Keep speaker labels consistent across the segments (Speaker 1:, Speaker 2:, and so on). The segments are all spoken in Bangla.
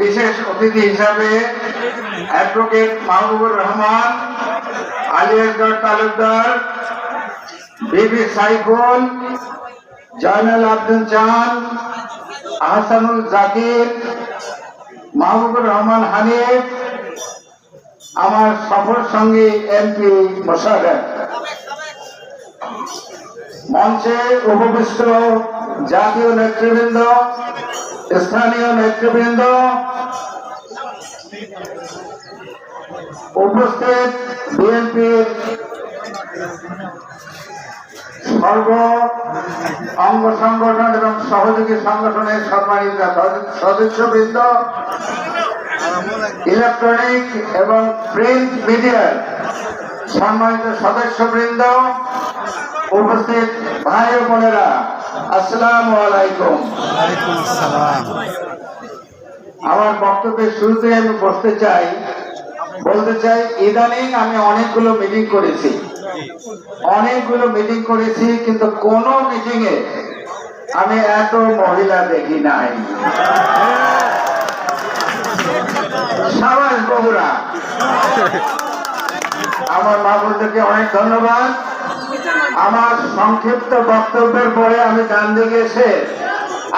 Speaker 1: বিশেষ অতিথি হিসাবে অ্যাডভোকেট মাহবুবুর রহমান আলিয়াসগড় তালুকদার, বিবি সাইফুল, জয়নাল আব্দুল চান আহসানুল জাকির, মাহবুবুর রহমান হানিফ, আমার সফর সঙ্গী এমপি মোশারফ মঞ্চে উপবিষ্ট জাতীয় নেতৃবৃন্দ স্থানীয় নেতৃবৃন্দ উপস্থিত বিএনপির সর্ব অঙ্গ সংগঠন এবং সহযোগী সংগঠনের সম্মানিত সদস্যবৃন্দ, ইলেকট্রনিক এবং প্রিন্ট মিডিয়ার সম্মানিত সদস্যবৃন্দ, উপস্থিত ভাই বোনেরা। আসসালামু আলাইকুম। আমার বক্তব্যের শুরুতে আমি বসতে চাই বলতে চাই ইদানিং আমি অনেকগুলো মিটিং করেছি। অনেকগুলো মিটিং করেছি কিন্তু কোন মিটিং এ আমি এত মহিলা দেখি নাই। সাবাস বগুড়া। আমার মা বলতে অনেক ধন্যবাদ। আমার সংক্ষিপ্ত বক্তব্যের পরে আমি ডান দিকে এসে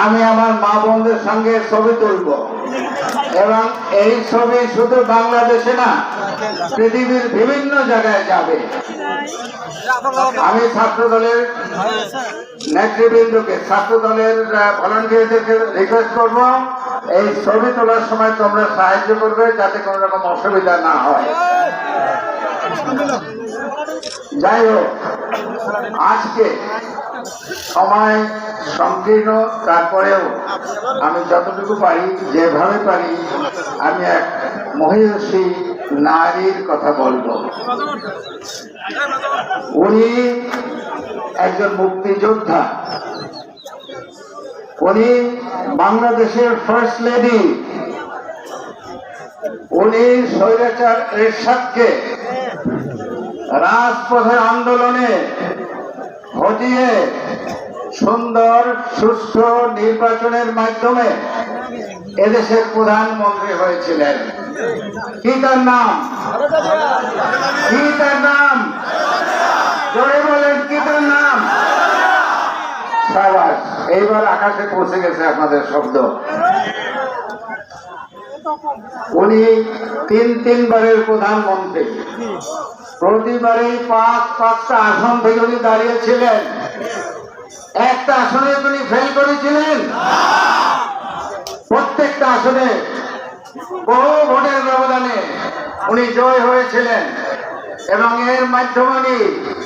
Speaker 1: আমি আমার মা বোনদের সঙ্গে ছবি তুলব। এবং এই ছবি শুধু বাংলাদেশে না, পৃথিবীর বিভিন্ন জায়গায় যাবে। আমি ছাত্র দলের নেতৃবৃন্দকে ছাত্র দলের ভলান্টিয়ারদেরকে রিকোয়েস্ট করব, এই ছবি তোলার সময় তোমরা সাহায্য করবে যাতে কোনো রকম অসুবিধা না হয়। যাই হোক আজকে সময় সংকীর্ণ, তারপরেও আমি যতটুকু পারি, যেভাবে পারি, আমি এক মহিষী নারীর কথা বলব। উনি একজন মুক্তিযোদ্ধা। উনি বাংলাদেশের ফার্স্ট লেডি। উনি স্বৈরাচার এরশাদকে রাজপথের আন্দোলনে হটিয়ে সুন্দর সুস্থ নির্বাচনের মাধ্যমে এদেশের প্রধানমন্ত্রী হয়েছিলেন। কি তার নাম? কি তার নাম? জোরে বলেন, কি তার নাম? সাবাস, এইবার আকাশে পৌঁছে গেছে আপনাদের শব্দ। উনি তিন তিনবারের প্রধানমন্ত্রী। প্রতিবারেই পাঁচ পাঁচটা আসন থেকে উনি দাঁড়িয়েছিলেন একটা আসনে উনি ফেল করেছিলেন। প্রত্যেকটা আসনে বহু ভোটের ব্যবধানে উনি জয় হয়েছিলেন। এবং এর মাধ্যমে উনি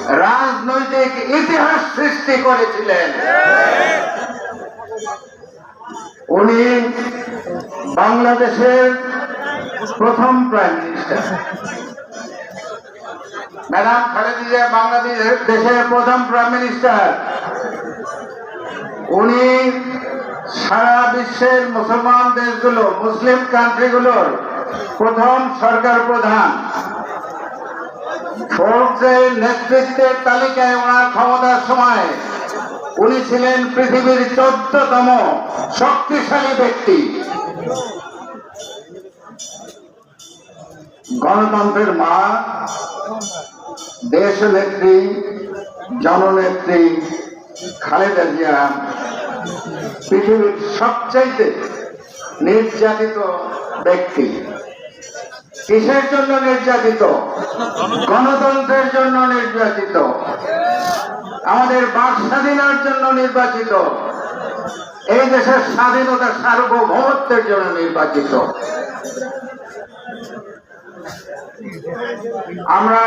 Speaker 1: রাজনৈতিক ইতিহাস সৃষ্টি করেছিলেন। উনি বাংলাদেশের প্রথম prime minister madam Khaleda Zia বাংলাদেশের দেশের প্রথম প্রাইম মিনিস্টার উনি সারা বিশ্বের মুসলমান দেশগুলো, মুসলিম কান্ট্রিগুলোর প্রথম সরকার প্রধান। নেতৃত্বের তালিকায় ওনার ক্ষমতার সময় উনি ছিলেন পৃথিবীর চোদ্দতম শক্তিশালী ব্যক্তি। গণতন্ত্রের মা দেশ নেত্রী জননেত্রী খালেদা জিয়া পৃথিবীর সবচাইতে নির্যাতিত ব্যক্তি। কিসের জন্য নির্যাতিত? গণতন্ত্রের জন্য নির্যাতিত। আমাদের বাক স্বাধীনার জন্য নির্বাচিত। এই দেশের স্বাধীনতা সার্বভৌমত্বের জন্য নির্বাচিত। আমরা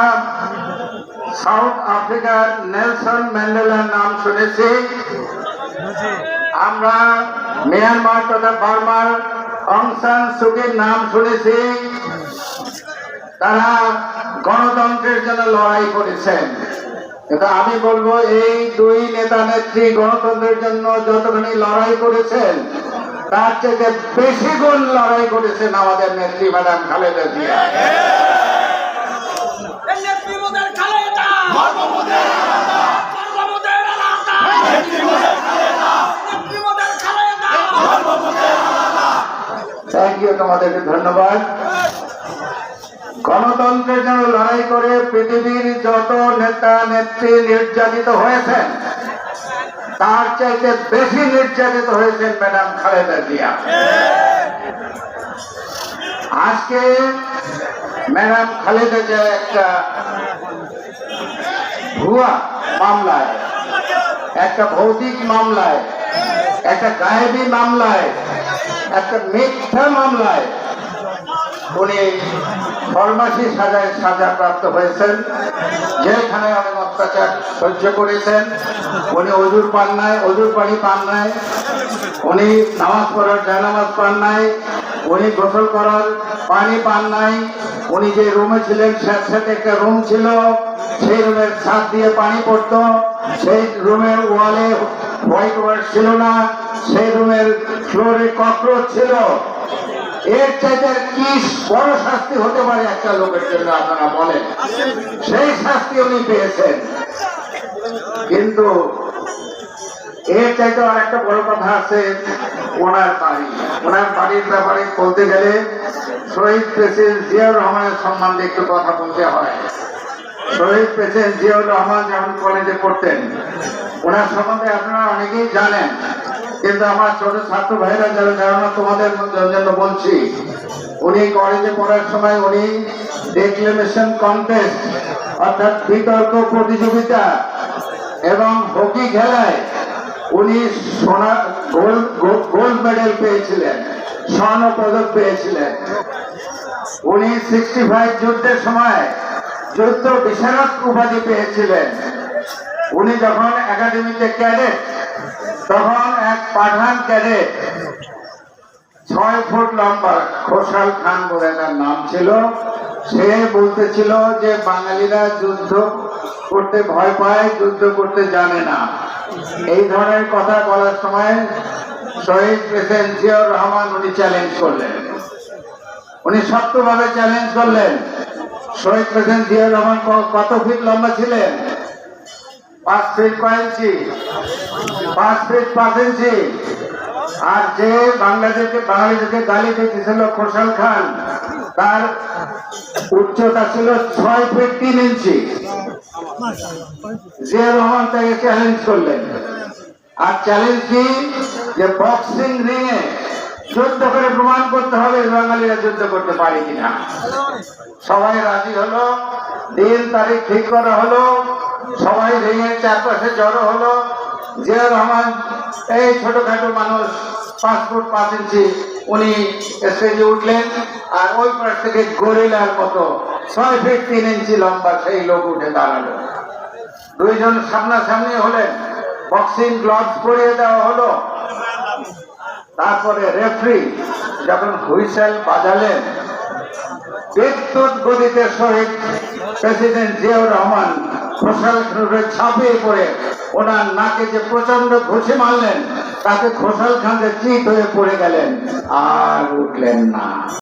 Speaker 1: সাউথ আফ্রিকার নেলসন ম্যান্ডেলার নাম শুনেছি। আমরা মিয়ানমার তথা বার্মার অংসান সুকির নাম শুনেছি। তারা গণতন্ত্রের জন্য লড়াই করেছেন। কিন্তু আমি বলব, এই দুই নেতা নেত্রী গণতন্ত্রের জন্য যতখানি লড়াই করেছেন তার চেয়ে বেশি গুণ লড়াই করেছেন আমাদের নেত্রী ম্যাডাম খালেদা জিয়া। তোমাদেরকে ধন্যবাদ। গণতন্ত্রের জন্য লড়াই করে পৃথিবীর যত নেতা নেত্রী নির্যাতিত হয়েছেন তার চাইতে বেশি নির্যাতিত হয়েছেন ম্যাডাম খালেদা জিয়া। আজকে ম্যাডাম খালেদা জিয়া একটা ভুয়া মামলায়, একটা ভৌতিক মামলায়, একটা গায়েবী মামলায়, একটা মিথ্যা মামলায় উনি ফরমাসি সাজায় সাজা প্রাপ্ত হয়েছেন। যেখানে অনেক অত্যাচার সহ্য করেছেন। উনি অজুর পান নাই, অজুর পানি পান নাই। উনি নামাজ পড়ার জায়নামাজ পান নাই। উনি গোসল করার পানি পান নাই। উনি যে রুমে ছিলেন সাথে একটা রুম ছিল। সেই রুমের ছাদ দিয়ে পানি পড়তো। সেই রুমের ওয়ালে হোয়াইট ওয়াশ ছিল না। সেই রুমের ফ্লোরে ককরোচ ছিল। এর চাইতে কি বড় শাস্তি হতে পারে একটা লোকের জন্য, আপনারা বলেন। সেই শাস্তি উনি পেয়েছেন। কিন্তু এর চাইতে আর একটা বড় কথা আছে, ওনার বাড়ি। ওনার বাড়ির ব্যাপারে বলতে গেলে শহীদ প্রেসিডেন্ট জিয়াউর রহমানের সম্বন্ধে একটু কথা বলতে হয়। শহীদ প্রেসিডেন্ট জিয়াউর রহমান যখন কলেজে পড়তেন, ওনার সম্বন্ধে আপনারা অনেকেই জানেন। কিন্তু আমার ছোট ছাত্র ভাইরা যারা জানো না তোমাদের জন্য বলছি, উনি কলেজে পড়ার সময় উনি ডেক্লেমেশন কন্টেস্ট অর্থাৎ বিতর্ক প্রতিযোগিতা এবং হকি খেলায় উনি সোনা গোল্ড গোল্ড মেডেল পেয়েছিলেন, স্বর্ণ পদক পেয়েছিলেন। উনি সিক্সটি ফাইভ যুদ্ধের সময় যুদ্ধ বিশারদ উপাধি পেয়েছিলেন। উনি যখন একাডেমিতে ক্যাডেট পাঠান ক্যাডেট ছয় ফুট লম্বা খোসাল খান বলে তার নাম ছিল। সে বলতেছিল যে বাঙালিরা যুদ্ধ করতে ভয় পায়, যুদ্ধ করতে জানে না। এই ধরনের কথা বলার সময় শহীদ প্রেসিডেন্ট জিয়াউর রহমান উনি চ্যালেঞ্জ করলেন। উনি শক্তভাবে চ্যালেঞ্জ করলেন। শহীদ প্রেসিডেন্ট জিয়াউর রহমান কত ফিট লম্বা ছিলেন? পাঁচ ফিট কয় ইঞ্চি পাঁচ ফিট পাঁচ ইঞ্চি আর যে বাংলাদেশকে বাঙালিদেরকে গালি দিতেছিল খোসাল খান, তার উচ্চতা ছিল ছয় ফিট তিন ইঞ্চি জিয়া রহমান তাকে চ্যালেঞ্জ করলেন। আর চ্যালেঞ্জ কি? যে বক্সিং রিংয়ে যুদ্ধ করে প্রমাণ করতে হবে বাঙালিরা যুদ্ধ করতে পারে কিনা। সবাই রাজি হলো, দিন তারিখ ঠিক করা হলো, সবাই রিংয়ের চারপাশে জড়ো হলো। জিয়া রহমান, এই ছোটখাটো মানুষ, পাঁচ ফুট পাঁচ ইঞ্চি, উনি স্টেজে উঠলেন, আর ওই পাশ থেকে গরিলার মতো ছয় ফিট তিন ইঞ্চি লম্বা সেই লোক উঠে দাঁড়াল। দুইজন সামনাসামনি হলেন বক্সিং গ্লাভস পরিয়ে দেওয়া হলো। তারপরে রেফারি যখন হুইসেল বাজালেন, বিদ্যুৎ গতিতে সহিত প্রেসিডেন্ট জিয়াউর রহমান খোসাল ছাপিয়ে পড়ে ওনার নাকে যে প্রচণ্ড ঘষে মারলেন, তাতে খোসাল খান চিত হয়ে পড়ে গেলেন আর উঠলেন না।